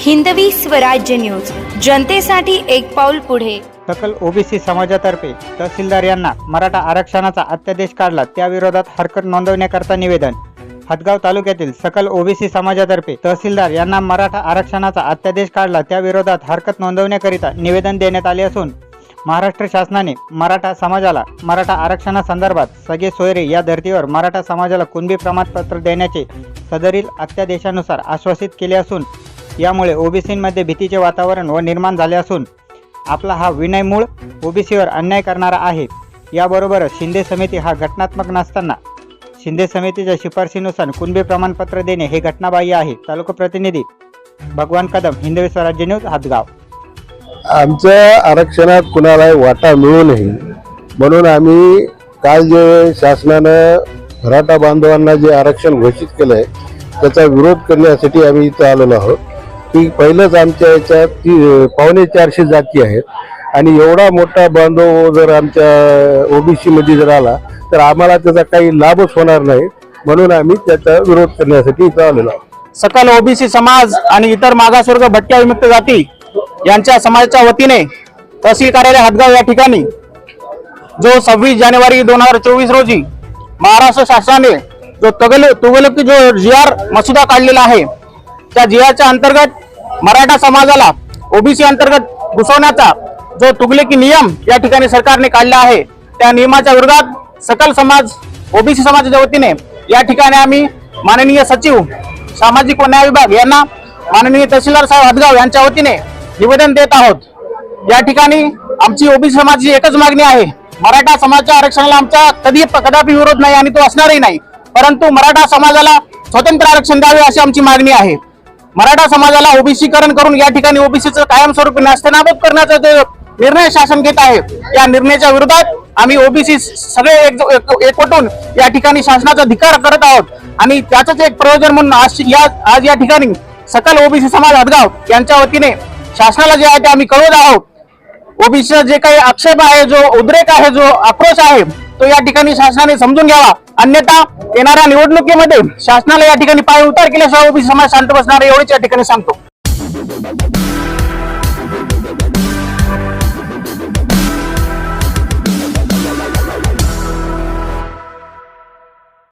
Hindavi Swarajya news. जनतेसाठी एक पाऊल पुढे. सकल ओबीसी समाजातर्फे तहसीलदार यांना मराठा आरक्षणाचा अत्यादेश काढला त्याविरोधात हरकत नोंदवण्याकरता निवेदन. हदगाव तालुक्यातील सकल ओबीसी समाजातर्फे तहसीलदार यांना मराठा आरक्षणाचा अत्यादेश काढला त्याविरोधात हरकत नोंदवण्याकरिता निवेदन देण्यात आले असून महाराष्ट्र शासनाने मराठा समाजाला मराठा आरक्षणासंदर्भात सगळे सोयरे या धर्तीवर मराठा समाजाला कुणबी प्रमाणपत्र देण्याचे सदरील अत्यादेशानुसार आश्वासित केले असून यामुळे ओबीसींमध्ये भीतीचे वातावरण व निर्माण झाले असून आपला हा विनयमूळ ओबीसीवर अन्याय करणारा आहे. याबरोबरच शिंदे समिती हा घटनात्मक नसताना शिंदे समितीच्या शिफारशीनुसार कुणबी प्रमाणपत्र देणे हे घटनाबाह्य आहे. तालुका प्रतिनिधी भगवान कदम हिंदवी स्वराज्य न्यूज हातगाव. आमच्या आरक्षणात कुणालाही वाटा मिळू नये. म्हणून आम्ही काल जे शासनानं मराठा बांधवांना जे आरक्षण घोषित केलं आहे त्याचा विरोध करण्यासाठी आम्ही इथं आलेलो आहोत. की पहिलंच आमच्या याच्यात ती पावणे चारशे जाती आहेत. आणि एवढा मोठा बांधव जर आमच्या ओबीसीमध्ये जर आला तर आम्हाला त्याचा काही लाभच होणार नाही. म्हणून आम्ही त्याचा विरोध करण्यासाठी इथं आलेलो आहोत. सकल ओबीसी समाज आणि इतर मागासवर्ग भटक्या विमुक्त जाती यांच्या समाजाच्या वतीने तहसील कार्यालय हदगाव या ठिकाणी जो सव्वीस जानेवारी दोन हजार चोवीस रोजी महाराष्ट्र शासनाने जो तगल तुगलकी जो जी आर मसुदा काढलेला आहे त्या जिहाच्या अंतर्गत मराठा समाजाला ओबीसी अंतर्गत घुसवण्याचा जो तुगलेकी नियम या ठिकाणी सरकारने काढला आहे त्या नियमाच्या विरोधात सकल समाज ओबीसी समाजाच्या वतीने या ठिकाणी आम्ही माननीय सचिव सामाजिक व न्याय विभाग यांना माननीय तहसीलदार साहेब हदगाव यांच्या वतीने निवेदन देत आहोत. या ठिकाणी आमची ओबीसी समाजाची एकच मागणी आहे मराठा समाजाच्या आरक्षणाला आमचा कधी कदापि विरोध नाही आणि तो असणारही नाही परंतु मराठा समाजाला स्वतंत्र आरक्षण द्यावे अशी आमची मागणी आहे. मराठा समाजाला ओबीसीकरण करून या ठिकाणी ओबीसीचं कायमस्वरूपी नास्तनाबूत करण्याचा ते निर्णय शासन घेत आहे या निर्णयाच्या विरोधात आम्ही ओबीसी सगळे एक- एकवटून या ठिकाणी शासनाचा धिकार करत आहोत. आणि त्याचंच एक प्रयोजन म्हणून आज या आज या ठिकाणी सकल ओबीसी समाज हदगाव यांच्या वतीने शासनाला जे आहे ते आम्ही कळवत आहोत. ओबीसीचा जे काही आक्षेप आहे जो उद्रेक आहे जो आक्रोश आहे तो या ठिकाणी शासनाने समजून घ्यावा. अन्यथा येणाऱ्या निवडणुकीमध्ये शासनाला या ठिकाणी पाय उतार केल्याशिवाय ओबीसी समाज शांत बसणार आहे एवढेच या ठिकाणी सांगतो.